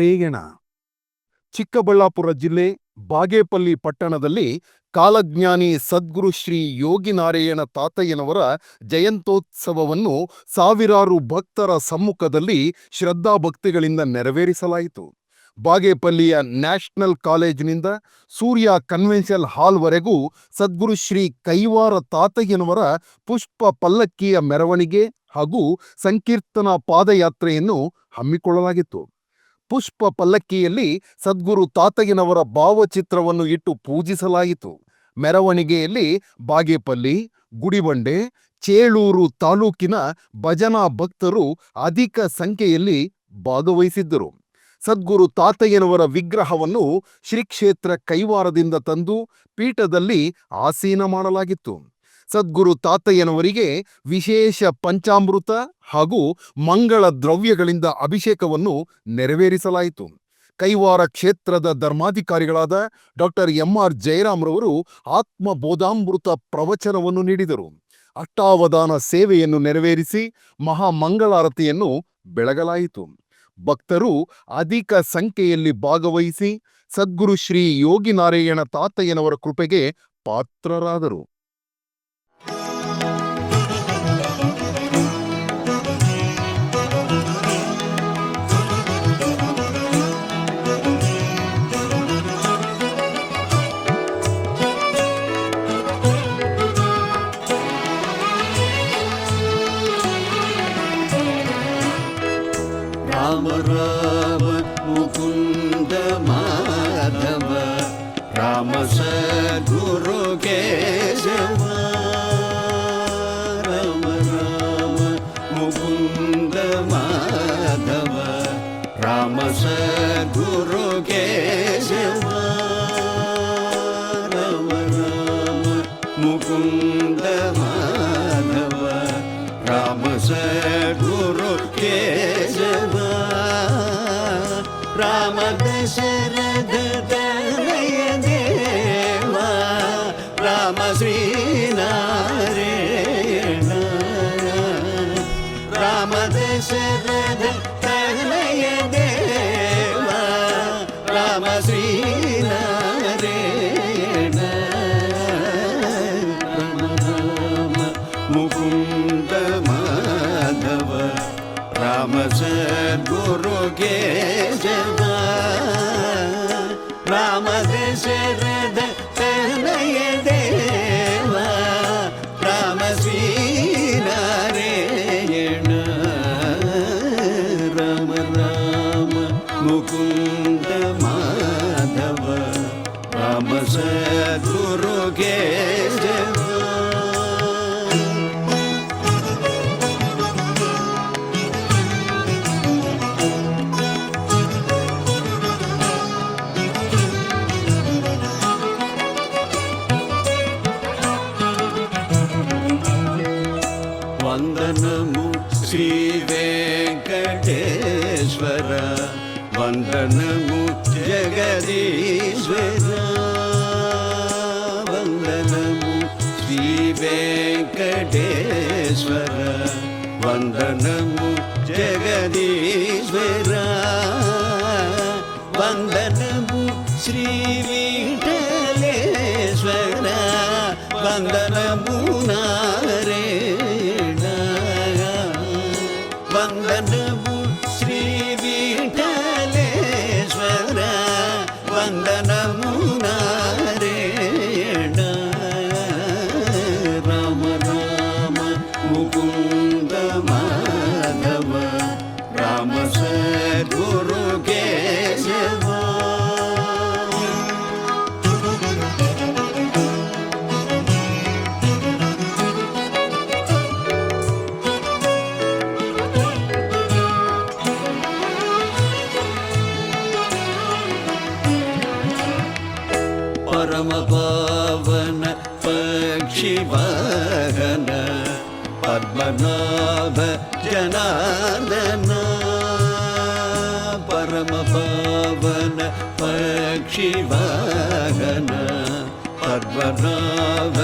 ಯೋಗಿನಾರೇಯಣ ಚಿಕ್ಕಬಳ್ಳಾಪುರ ಜಿಲ್ಲೆ ಬಾಗೇಪಲ್ಲಿ ಪಟ್ಟಣದಲ್ಲಿ ಕಾಲಜ್ಞಾನಿ ಸದ್ಗುರು ಶ್ರೀ ಯೋಗಿನಾರಾಯಣ ತಾತಯ್ಯನವರ ಜಯಂತೋತ್ಸವವನ್ನು ಸಾವಿರಾರು ಭಕ್ತರ ಸಮ್ಮುಖದಲ್ಲಿ ಶ್ರದ್ಧಾಭಕ್ತಿಗಳಿಂದ ನೆರವೇರಿಸಲಾಯಿತು. ಬಾಗೇಪಲ್ಲಿಯ ನ್ಯಾಷನಲ್ ಕಾಲೇಜಿನಿಂದ ಸೂರ್ಯ ಕನ್ವೆನ್ಷನ್ ಹಾಲ್ವರೆಗೂ ಸದ್ಗುರು ಶ್ರೀ ಕೈವಾರ ತಾತಯ್ಯನವರ ಪುಷ್ಪ ಪಲ್ಲಕ್ಕಿಯ ಮೆರವಣಿಗೆ ಹಾಗೂ ಸಂಕೀರ್ತನ ಪಾದಯಾತ್ರೆಯನ್ನು ಹಮ್ಮಿಕೊಳ್ಳಲಾಗಿತ್ತು. ಪುಷ್ಪ ಪಲ್ಲಕ್ಕಿಯಲ್ಲಿ ಸದ್ಗುರು ತಾತಯ್ಯನವರ ಭಾವಚಿತ್ರವನ್ನು ಇಟ್ಟು ಪೂಜಿಸಲಾಯಿತು. ಮೆರವಣಿಗೆಯಲ್ಲಿ ಬಾಗೇಪಲ್ಲಿ, ಗುಡಿಬಂಡೆ, ಚೇಳೂರು ತಾಲೂಕಿನ ಭಜನಾ ಭಕ್ತರು ಅಧಿಕ ಸಂಖ್ಯೆಯಲ್ಲಿ ಭಾಗವಹಿಸಿದ್ದರು. ಸದ್ಗುರು ತಾತಯ್ಯನವರ ವಿಗ್ರಹವನ್ನು ಶ್ರೀ ಕ್ಷೇತ್ರ ಕೈವಾರದಿಂದ ತಂದು ಪೀಠದಲ್ಲಿ ಆಸೀನ ಮಾಡಲಾಗಿತ್ತು. ಸದ್ಗುರು ತಾತಯ್ಯನವರಿಗೆ ವಿಶೇಷ ಪಂಚಾಮೃತ ಹಾಗೂ ಮಂಗಳ ದ್ರವ್ಯಗಳಿಂದ ಅಭಿಷೇಕವನ್ನು ನೆರವೇರಿಸಲಾಯಿತು. ಕೈವಾರ ಕ್ಷೇತ್ರದ ಧರ್ಮಾಧಿಕಾರಿಗಳಾದ ಡಾಕ್ಟರ್ ಎಂ ಆರ್ ಜಯರಾಮ್ರವರು ಆತ್ಮಬೋಧಾಮೃತ ಪ್ರವಚನವನ್ನು ನೀಡಿದರು. ಅಷ್ಟಾವಧಾನ ಸೇವೆಯನ್ನು ನೆರವೇರಿಸಿ ಮಹಾಮಂಗಳಾರತಿಯನ್ನು ಬೆಳಗಲಾಯಿತು. ಭಕ್ತರು ಅಧಿಕ ಸಂಖ್ಯೆಯಲ್ಲಿ ಭಾಗವಹಿಸಿ ಸದ್ಗುರು ಶ್ರೀ ಯೋಗಿನಾರಾಯಣ ತಾತಯ್ಯನವರ ಕೃಪೆಗೆ ಪಾತ್ರರಾದರು. Yeah. വന്ദനമു ശ്രീ ಬಂಧನ ಭೂ పక్షి వాహన పద్మనాభ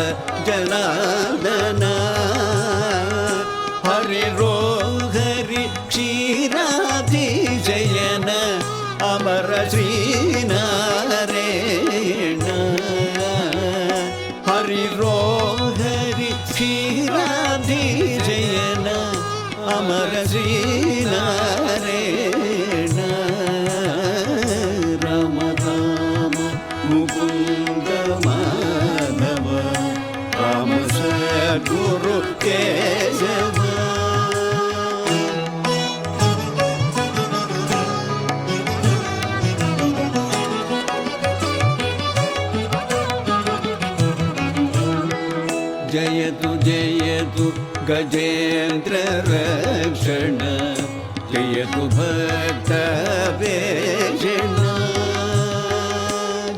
जयतु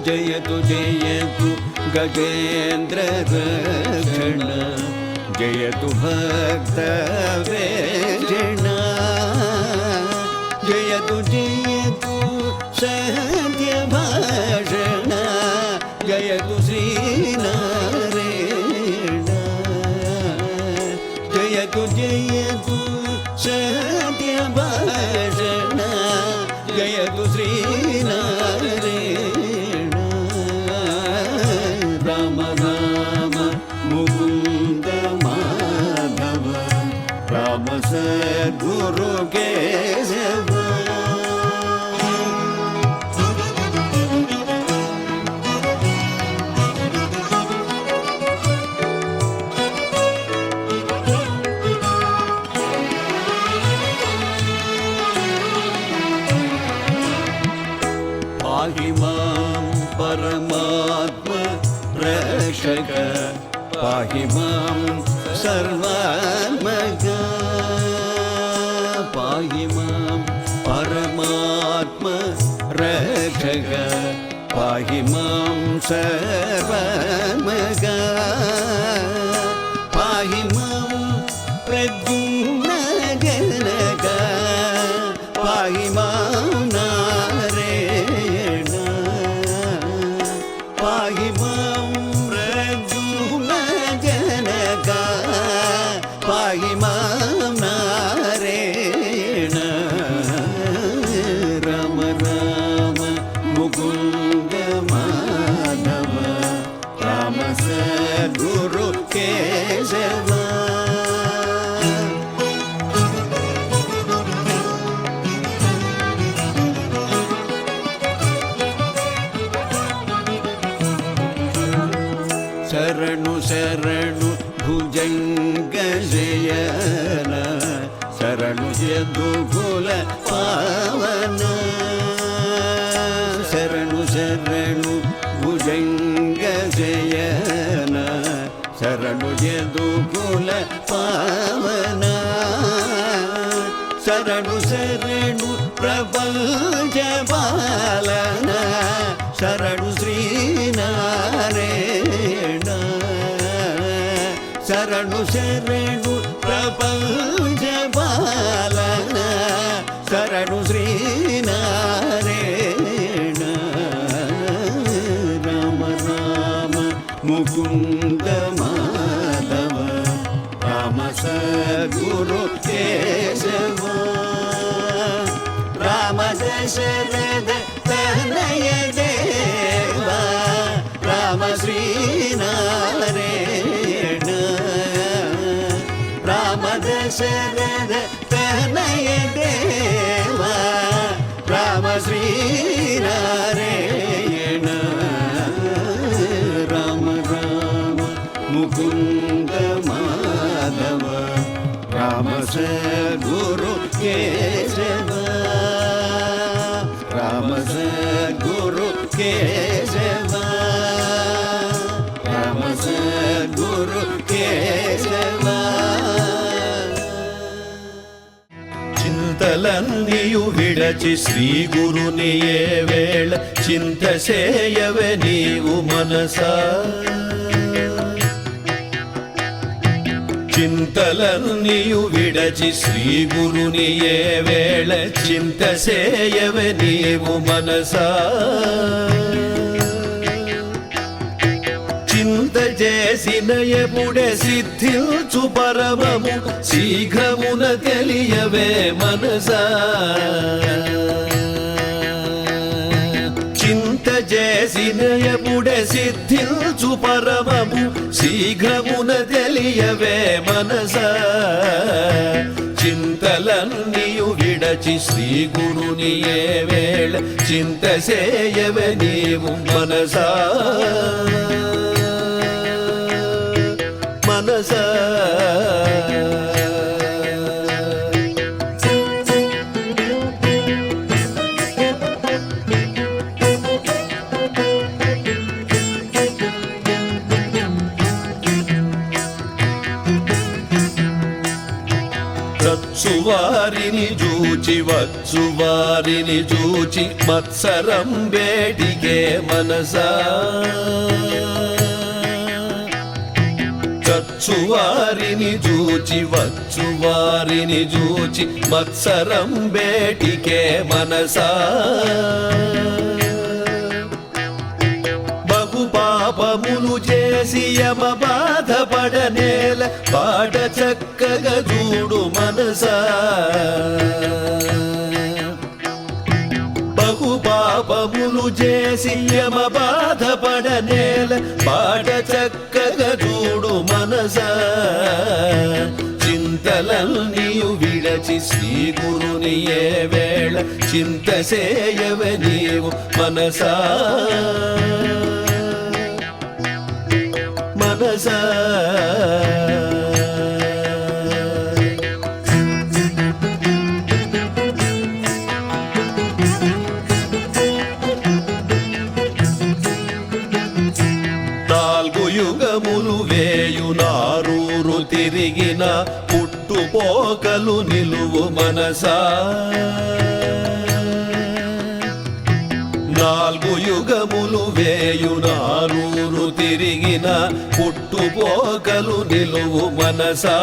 जय जयतु गजेन्द्र जयतु जय तु भक्त भक्तवेषण। சர்வமக பாஹிமம் பிரத்யும்ன ஜனக பாஹிமாம் நாரேண பாஹிமாம் பிரத்யும்ன ஜனக பாஹிமாம் நாரேண ராம ராம முகுந்த ಶರಣು ಯದುಕುಲ ಪಾವನ ಶರಣು ಶರಣು ಭುಜಂಗ ಜಯನ ಶರಣು ಯದುಕುಲ ಪಾವನ ಶರಣು ಶರಣು ಪ್ರಪಂಚ ಪಾಲನ ಶರಣು ಶ್ರೀನಾರಾಯಣ ಶರಣು ಶರಣು కేశవ. రామ గురు కేశవ. రామ గురు కేశవ. చింతలన్నియు విడచి శ్రీ గురుని ఏ వేళ చింత సేయవే నీవు మనసా. చింతలన్నీయు విడచి శ్రీ గురుని ఏ వేళ చింత సేయవ నీవు మనసా. చింత చేసిన ఎప్పుడే సిద్ధించు పరమము శీఘ్రమున తెలియవే మనసా. చేసిన ఎప్పుడే సిద్ధించు పరమము శీఘ్రమున తెలియవే మనస. చింతలన్నీయు విడచి శ్రీ గురుని ఏ వేళ చింత చేయవే నీవు మనసా. మనసా. చూచి వచ్చు వారిని చూచి మత్సరం వేడిగే మనసా. చచ్చు వారిని చూచి వచ్చు వారిని చూచి మత్సరం వేటికే మనసా. పాపములు చేసి యమ బాధపడనేల పాట చక్కగా చూడు మనసా. బహుపాపములు చేసి యమ బాధపడనేల పాట చక్కగా చూడు మనసా. చింతలన్నీయు విడచి శ్రీ గురుని ఏ వేళ చింత సేయవ నీవు మనసా. మనసా నాలుగు యుగములు వేయు తిరిగిన పుట్టుపోకలు నిలువు మనసా. నాలుగు యుగములు వేయునారూరు తిరిగిన పుట్టుపోకలు నిలువు మనసా.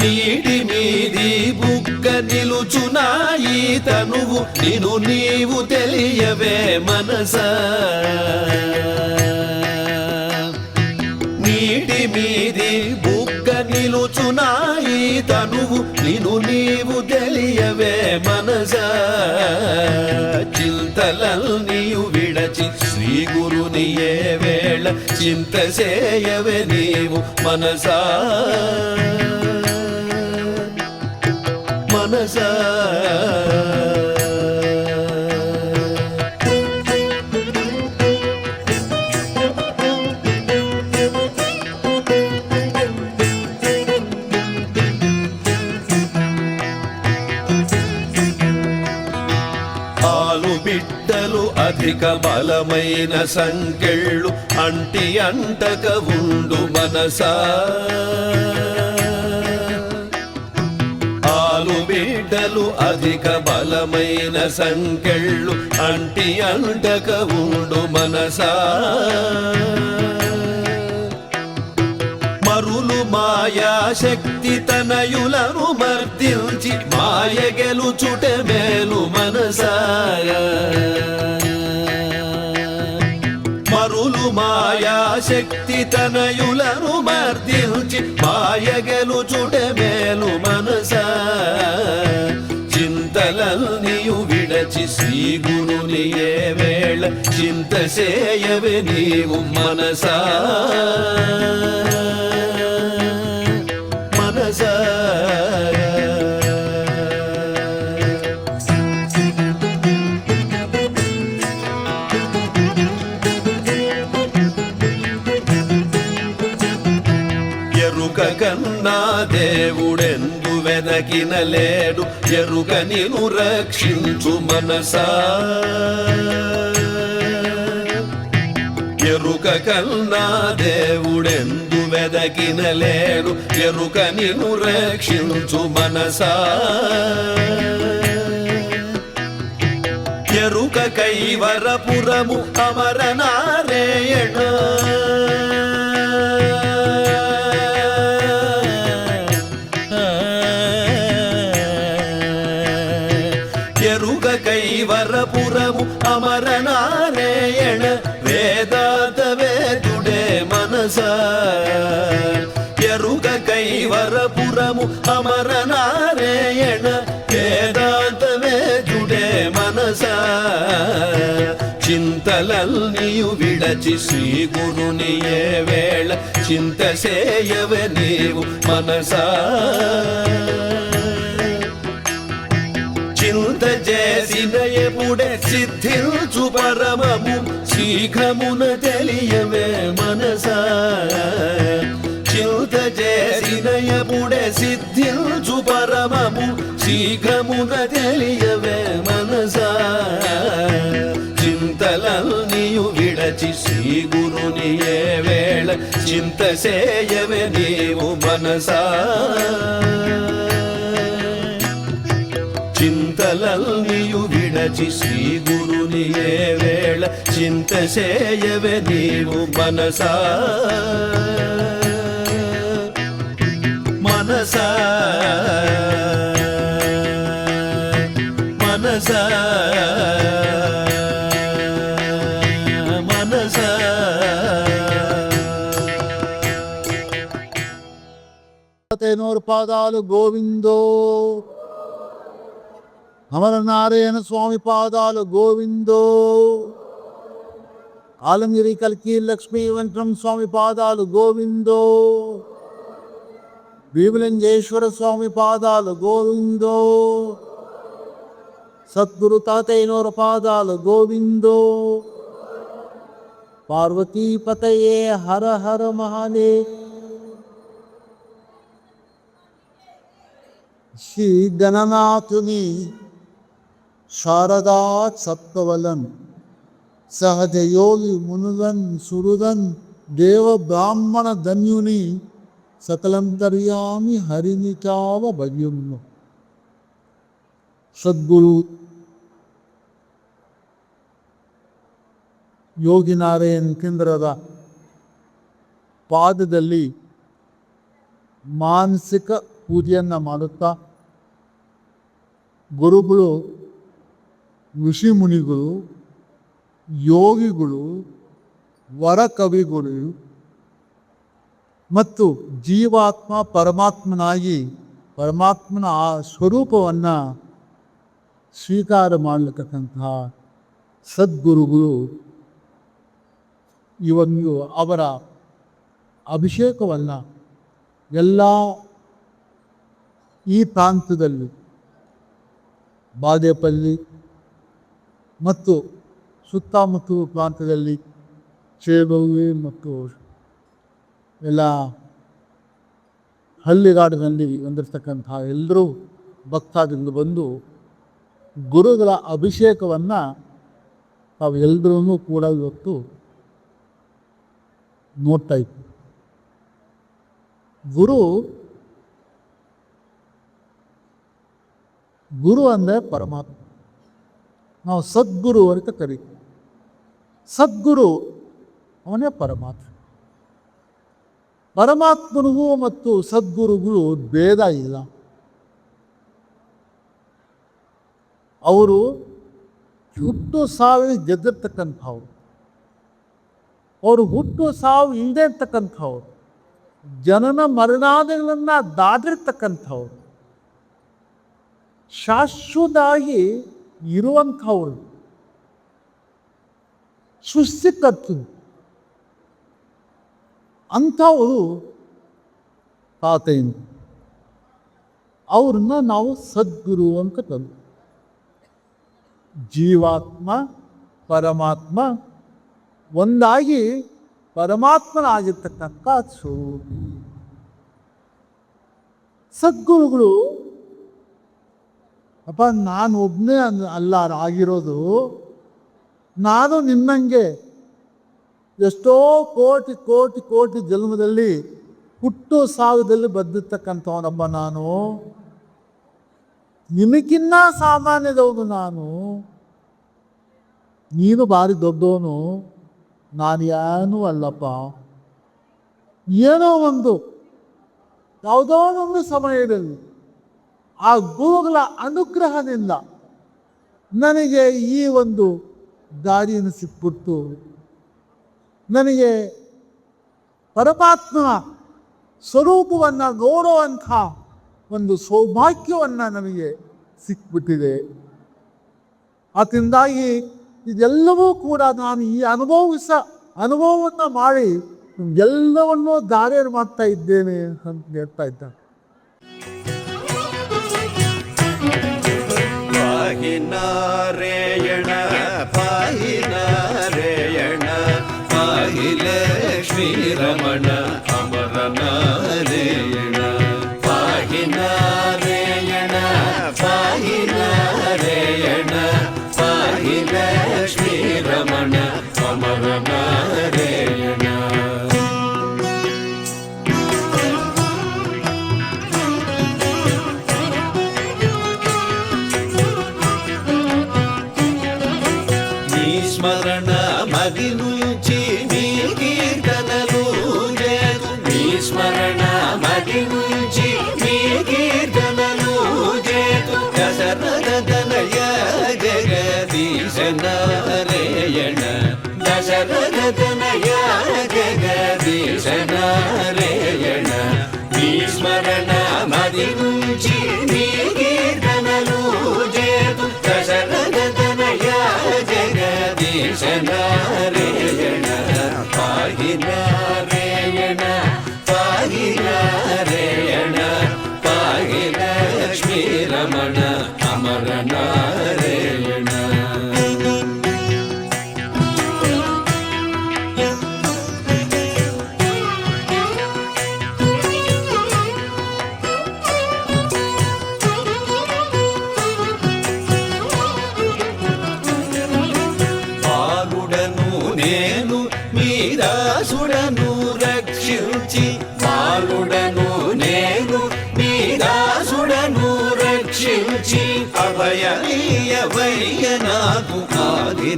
నీటి మీది బుక్క నిలుచునాయి తనువు నిను నీవు తెలియవే మనసా. నీటి మీది బుక్క నువ్వు నిను నీవు తెలియవే మనస. మనసా చింతలన్నీయు విడచి శ్రీ గురుని ఏ వేళ చింత చేయవే నీవు మనసా. మనసా. అధిక బలమైన సంకెళ్ళు అంటి అంటక ఉండు మనసా. ఆలు బిడ్డలు అధిక బలమైన సంకెళ్ళు అంటి అంటక ఉండు మనసా. మాయాశక్తి తనయులను మర్దించి మాయ గెలుచుట మేలు మనసాయ. మరులు మాయాశక్తి తనయులను మర్దించి మాయ గెలుచుట మేలు మనసా చింతలన్నీయు విడచి శ్రీ గురుని ఏ వేళ చింత సేయవే నీవు మనసా దేవుడెందు వెనకిన ఎరుక నిను రక్షించు మనసా. ఎరుక కన్నా దేవుడెందు వెదకినలేడు ఎరుక నిను రక్షించు మనసా. ఎరుక కైవరపురము అమరనా విడచి శ్రీ గురుని ఏ వేళ చింత సేయవే నీవు మనసా? చింత చేసిన ఎప్పుడే సిద్ధించు పరమము శీఘ్రమున తెలియవే మనసా? చింత చేసిన ఎప్పుడే సిద్ధించు పరమము శీఘ్రమున తెలియవే ఏ వేళ చింత చేయవే నీవు మనసా చింతలల్నియు విడచి శ్రీ గురుని ఏ వేళ చింత చేయవే నీవు మనసా మనసా మనసా మనసా తేనోరు పాదాలు గోవిందో. అమరనారాయణ స్వామి పాదాలు గోవిందో. ఆలంగిరి కల్కి లక్ష్మీ వెంకటం స్వామి పాదాలు గోవిందో. భీమలింగేశ్వర స్వామి పాదాలు గోవిందో. సద్గురు తాతయ్యనోర పాదాలు గోవిందో. పార్వతీపతయే హర హర మహానే ಶ್ರೀ ಗಣನಾಥುನಿ ಶಾರದಾ ಸತ್ವವಲನ್ ಸಹಜಯೋಗಿ ಮುನುದನ್ ಸುರುದನ್ ದೇವ ಬ್ರಾಹ್ಮಣ ಧನ್ಯುನಿ, ಸಕಲಂತರ್ಯಾಮಿ ಹರಿನಿಚಾವ ಭಗ್ಯುನ್ನು ಸದ್ಗುರು ಯೋಗಿನಾರಾಯಣ್ ಕೇಂದ್ರದ ಪಾದದಲ್ಲಿ ಮಾನಸಿಕ ಪೂಜೆಯನ್ನು ಮಾಡುತ್ತಾ ಗುರುಗಳು, ಋಷಿ ಮುನಿಗಳು, ಯೋಗಿಗಳು, ವರಕವಿಗಳು ಮತ್ತು ಜೀವಾತ್ಮ ಪರಮಾತ್ಮನಾಗಿ ಪರಮಾತ್ಮನ ಆ ಸ್ವರೂಪವನ್ನು ಸ್ವೀಕಾರ ಮಾಡಲಿಕ್ಕಂತಹ ಸದ್ಗುರುಗಳು ಇವನ್ನು ಅವರ ಅಭಿಷೇಕವನ್ನು ಎಲ್ಲ ಈ ಪ್ರಾಂತದಲ್ಲಿ ಬಾಗೇಪಲ್ಲಿ ಮತ್ತು ಸುತ್ತಮುತ್ತ ಪ್ರಾಂತದಲ್ಲಿ ಚೇಬೌವೆ ಮತ್ತು ಎಲ್ಲ ಹಳ್ಳಿಗಾಡಿನಲ್ಲಿ ಹೊಂದಿರತಕ್ಕಂಥ ಎಲ್ಲರೂ ಭಕ್ತಾದಿಗಳು ಬಂದು ಗುರುಗಳ ಅಭಿಷೇಕವನ್ನು ತಾವು ಎಲ್ಲರೂ ಕೂಡ ಇವತ್ತು ನೋಡ್ತಾ ಇತ್ತು ಗುರು ಗುರು ಅಂದರೆ ಪರಮಾತ್ಮ. ನಾವು ಸದ್ಗುರು ಅಂತ ಕರಿತೀವಿ. ಸದ್ಗುರು ಅವನೇ ಪರಮಾತ್ಮ. ಪರಮಾತ್ಮನಿಗೂ ಮತ್ತು ಸದ್ಗುರುಗಳು ಭೇದ ಇಲ್ಲ. ಅವರು ಹುಟ್ಟು ಸಾವಿನ ಗೆದ್ದಿರ್ತಕ್ಕಂಥವ್ರು ಅವರು. ಹುಟ್ಟು ಸಾವು ಇಲ್ಲದೆ ಇರ್ತಕ್ಕಂಥವ್ರು ಜನನ ಮರಣಾದಿಗಳನ್ನು ದಾಟಿರ್ತಕ್ಕಂಥವ್ರು ಶಾಶ್ವತವಾಗಿ ಇರುವಂಥವ್ರು. ಸೃಷ್ಟಿಕರ್ತರು. ಅಂಥವರು ತಾತೆಯಿಂದ ಅವ್ರನ್ನ ನಾವು ಸದ್ಗುರು ಅಂತ ತಂದು ಜೀವಾತ್ಮ, ಪರಮಾತ್ಮ ಒಂದಾಗಿ ಪರಮಾತ್ಮನಾಗಿರ್ತಕ್ಕಂಥ ಸ್ವರೂಪ ಸದ್ಗುರುಗಳು ಅಪ್ಪ ನಾನು ಒಬ್ಬನೇ ಅನ್ ಅಲ್ಲ ಆಗಿರೋದು. ನಾನು ನಿನ್ನಂಗೆ ಎಷ್ಟೋ ಕೋಟಿ ಕೋಟಿ ಕೋಟಿ ಜನ್ಮದಲ್ಲಿ ಹುಟ್ಟು ಸಾವಿರದಲ್ಲಿ ಬದ್ದಿರ್ತಕ್ಕಂಥವನಪ್ಪ ನಾನು. ನಿನಗಿನ್ನ ಸಾಮಾನ್ಯದವನು ನಾನು. ನೀನು ಭಾರಿ ದೊಡ್ಡವನು. ನಾನು ಏನೂ ಅಲ್ಲಪ್ಪ. ಏನೋ ಒಂದು, ಯಾವುದೋ ಒಂದು ಸಮಯದಲ್ಲಿ ಆ ಗುರುಗಳ ಅನುಗ್ರಹದಿಂದ ನನಗೆ ಈ ಒಂದು ದಾರಿಯನ್ನು ಸಿಕ್ಬಿಟ್ಟು ನನಗೆ ಪರಮಾತ್ಮ ಸ್ವರೂಪವನ್ನು ನೋಡುವಂಥ ಒಂದು ಸೌಭಾಗ್ಯವನ್ನು ನನಗೆ ಸಿಕ್ಬಿಟ್ಟಿದೆ. ಅದರಿಂದಾಗಿ ಇದೆಲ್ಲವೂ ಕೂಡ ನಾನು ಈ ಅನುಭವಿಸ, ಅನುಭವವನ್ನು ಮಾಡಿ ಎಲ್ಲವನ್ನೂ ದಾರಿಯನ್ನು ಮಾಡ್ತಾ ಇದ್ದೇನೆ ಅಂತ ಹೇಳ್ತಾ ಇದ್ದಾನೆ. ಪಾಹಿ ನಾರಾಯಣ ಪಾಹಿ ನಾರಾಯಣ ಪಾಹಿ ಲಕ್ಷ್ಮೀ ರಮಣ ಅಮರ ನಾರಾಯಣ ಪಾಹಿ Ti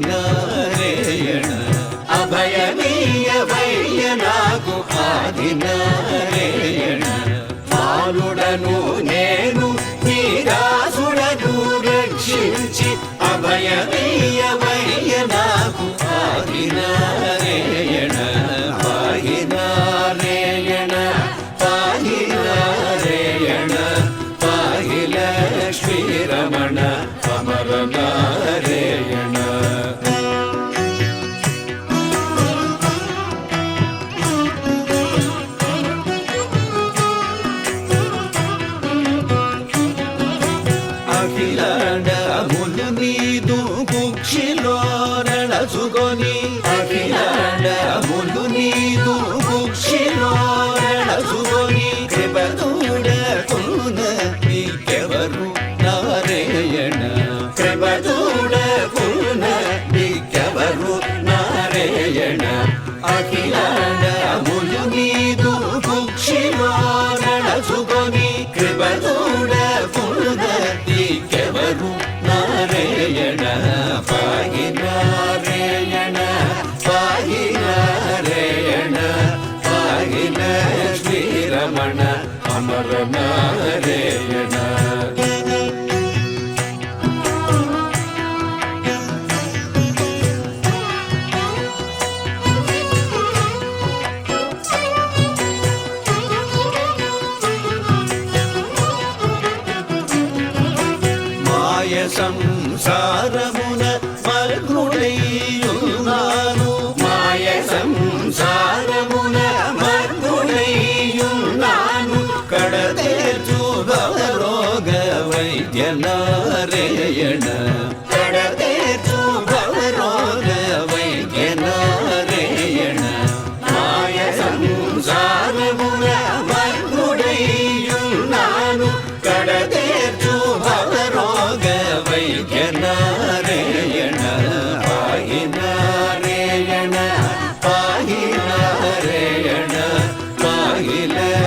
ఆదినారాయణ. అభయమీయవయ్య నాకు ఆదినారాయణ బాలుడను నేను నీ రాసుడను రక్షించి అభయమీయవ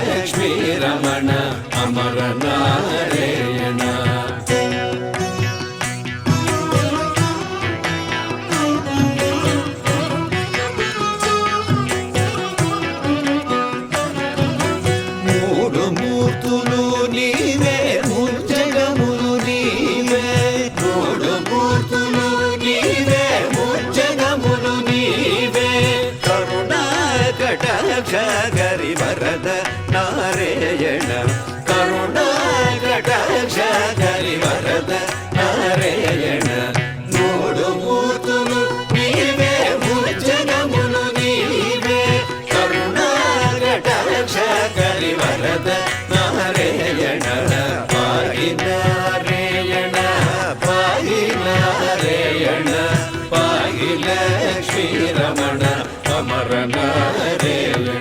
लक्ष्मी रमण अमर नार। லட்சுமி ரமண அமரநாதேவன்